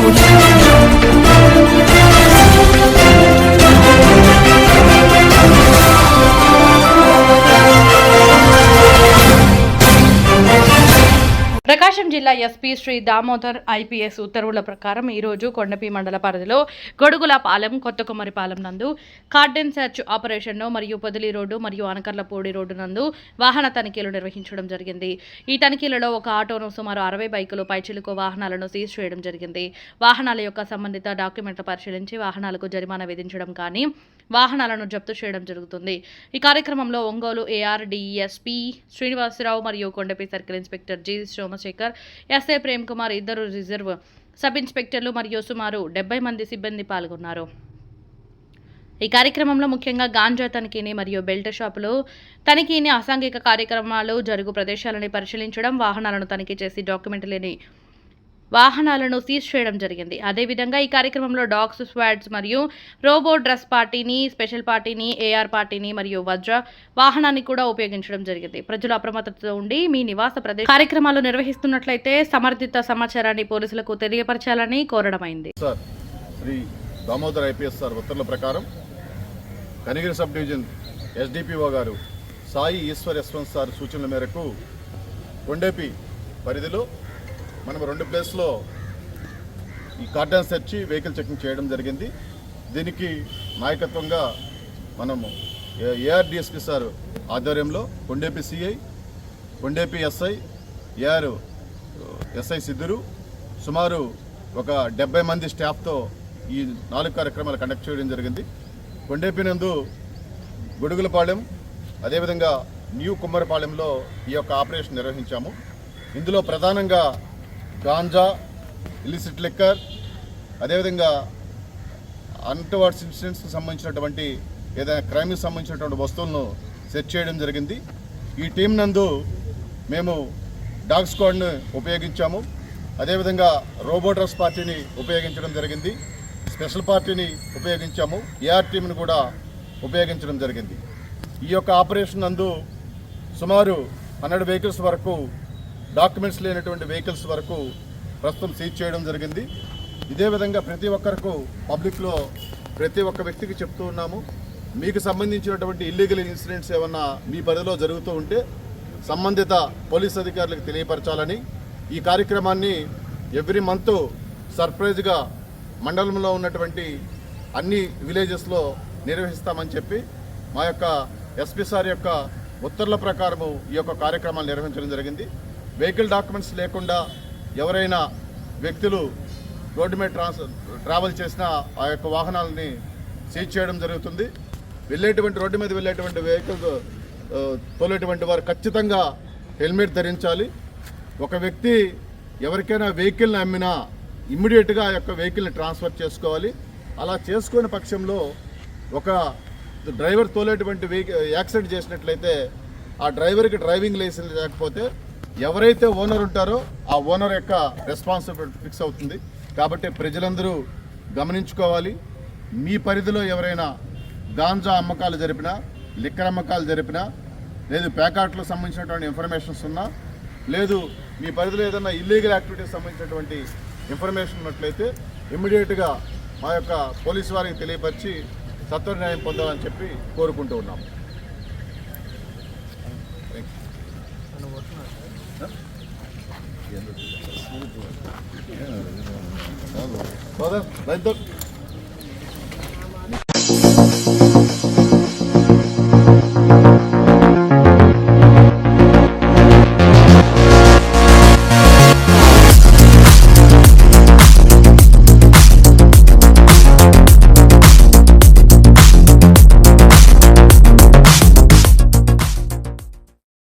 Saúde. ప్రకాశం జిల్లా SP Shri Damodar IPS ఉత్తర్వుల ప్రకారం ఈరోజు కొండపి మండల పరిధిలో గొడుగులపాలెం కొత్తకుమరిపాలెం నందు కార్డెన్ సెర్చ్ ఆపరేషన్ను మరియు పొదిలి రోడ్డు మరియు అనకర్లపూడి రోడ్డు నందు వాహన తనిఖీలు నిర్వహించడం జరిగింది. ఈ తనిఖీలలో ఒక ఆటోను సుమారు అరవై బైకులు పైచిలుకు వాహనాలను సీజ్ చేయడం జరిగింది. వాహనాల యొక్క సంబంధిత డాక్యుమెంట్లు పరిశీలించి వాహనాలకు జరిమానా విధించడం కానీ వాహనాలను జప్తు చేయడం జరుగుతుంది. ఈ కార్యక్రమంలో ఒంగోలు ఏఆర్డీఎస్పీ శ్రీనివాసరావు మరియు Kondapi circle inspector G Somashekar SI Prem Kumar ఇద్దరు రిజర్వ్ సబ్ ఇన్స్పెక్టర్లు మరియు సుమారు డెబ్బై మంది సిబ్బంది పాల్గొన్నారు. ఈ కార్యక్రమంలో ముఖ్యంగా గాంజా తనిఖీని మరియు బెల్ట్ షాపులు తనిఖీని అసాంఘిక కార్యక్రమాలు జరుగు ప్రదేశాలని పరిశీలించడం వాహనాలను తనిఖీ చేసి డాక్యుమెంట్ లేని వాహనాలను సీజ్ చేయడం జరిగింది. అదేవిధంగా ఈ కార్యక్రమంలో డాగ్స్ స్వాడ్స్ మరియు రోబో డ్రెస్ పార్టీని స్పెషల్ పార్టీని ఏఆర్ పార్టీని మరియు వజ్ర వాహనాన్ని కూడా ఉపయోగించడం జరిగింది. ప్రజలు అప్రమత్తతో ఉండి మీ నివాస ప్రదేశ కార్యక్రమాలు నిర్వహిస్తున్నట్లయితే సమర్థిత సమాచారాన్ని పోలీసులకు తెలియపరచాలని కోరడమైంది. Sir Shri Damodar IPS sir ఉత్తర్వుల ప్రకారం కనిగిరి సబ్ డివిజన్ ఎస్డిపిఓ గారు సాయి ఈశ్వర్ యశ్వంత్ సార్ సూచనల మేరకు కొండేపి పరిధిలో మనం రెండు ప్లేస్లో ఈ కార్డన్స్ తెచ్చి వెహికల్ చెకింగ్ చేయడం జరిగింది. దీనికి నాయకత్వంగా మనము ఏఆర్డిఎస్పి సార్ ఆధ్వర్యంలో Kondepi CI Kondepi SI AR SI సిద్ధురు సుమారు ఒక డెబ్బై మంది స్టాఫ్తో ఈ నాలుగు కార్యక్రమాలు కండక్ట్ చేయడం జరిగింది. కొండేపి నందు గొడుగులపాలెం అదేవిధంగా న్యూ కుమ్మరపాలెంలో ఈ యొక్క ఆపరేషన్ నిర్వహించాము. ఇందులో ప్రధానంగా గాంజా ఇలిసిట్ లిక్కర్ అదేవిధంగా అన్టువర్డ్స్ ఇన్సిడెంట్స్కి సంబంధించినటువంటి ఏదైనా క్రైమ్కి సంబంధించినటువంటి వస్తువులను సెర్చ్ చేయడం జరిగింది. ఈ టీం నందు మేము డాగ్ స్క్వాడ్ను ఉపయోగించాము. అదేవిధంగా రోబోటర్స్ పార్టీని ఉపయోగించడం జరిగింది. స్పెషల్ పార్టీని ఉపయోగించాము. ఏఆర్ టీంని కూడా ఉపయోగించడం జరిగింది. ఈ యొక్క ఆపరేషన్ నందు సుమారు హండ్రెడ్ వెహికల్స్ వరకు డాక్యుమెంట్స్ లేనటువంటి వెహికల్స్ వరకు ప్రస్తుతం సీజ్ చేయడం జరిగింది. ఇదే విధంగా ప్రతి ఒక్కరికి పబ్లిక్లో ప్రతి ఒక్క వ్యక్తికి చెప్తూ ఉన్నాము. మీకు సంబంధించినటువంటి ఇల్లీగల్ ఇన్సిడెంట్స్ ఏమన్నా మీ పరిధిలో జరుగుతూ ఉంటే సంబంధిత పోలీస్ అధికారులకు తెలియపరచాలని ఈ కార్యక్రమాన్ని ఎవ్రీ మంత్ సర్ప్రైజ్గా మండలంలో ఉన్నటువంటి అన్ని విలేజెస్లో నిర్వహిస్తామని చెప్పి మా యొక్క ఎస్పీ సార్ యొక్క ఉత్తర్వుల ప్రకారము ఈ యొక్క కార్యక్రమాలు నిర్వహించడం జరిగింది. వెహికల్ డాక్యుమెంట్స్ లేకుండా ఎవరైనా వ్యక్తులు రోడ్డు మీద ట్రాన్స్ ట్రావెల్ చేసిన ఆ యొక్క వాహనాలని సీజ్ చేయడం జరుగుతుంది. వెళ్ళేటువంటి రోడ్డు మీద వెళ్ళేటువంటి వెహికల్ తోలేటువంటి వారు ఖచ్చితంగా హెల్మెట్ ధరించాలి. ఒక వ్యక్తి ఎవరికైనా వెహికల్ని అమ్మినా ఇమ్మీడియట్గా ఆ యొక్క వెహికల్ని ట్రాన్స్ఫర్ చేసుకోవాలి. అలా చేసుకునే పక్షంలో ఒక డ్రైవర్ తోలేటువంటి వెహికల్ యాక్సిడెంట్ చేసినట్లయితే ఆ డ్రైవర్కి డ్రైవింగ్ లైసెన్స్ లేకపోతే ఎవరైతే ఓనర్ ఉంటారో ఆ ఓనర్ యొక్క రెస్పాన్సిబిలిటీ ఫిక్స్ అవుతుంది. కాబట్టి ప్రజలందరూ గమనించుకోవాలి. మీ పరిధిలో ఎవరైనా గాంజా అమ్మకాలు జరిపినా లిక్కర్ అమ్మకాలు జరిపినా లేదు ప్యాకాట్లకు సంబంధించినటువంటి ఇన్ఫర్మేషన్స్ ఉన్నా లేదు మీ పరిధిలో ఏదైనా ఇల్లీగల్ యాక్టివిటీకి సంబంధించినటువంటి ఇన్ఫర్మేషన్ ఉన్నట్లయితే ఇమ్మీడియట్గా మా యొక్క పోలీసు వారికి తెలియపరిచి సత్వర న్యాయం పొందాలని చెప్పి కోరుకుంటూ ఉన్నాము. Brother, right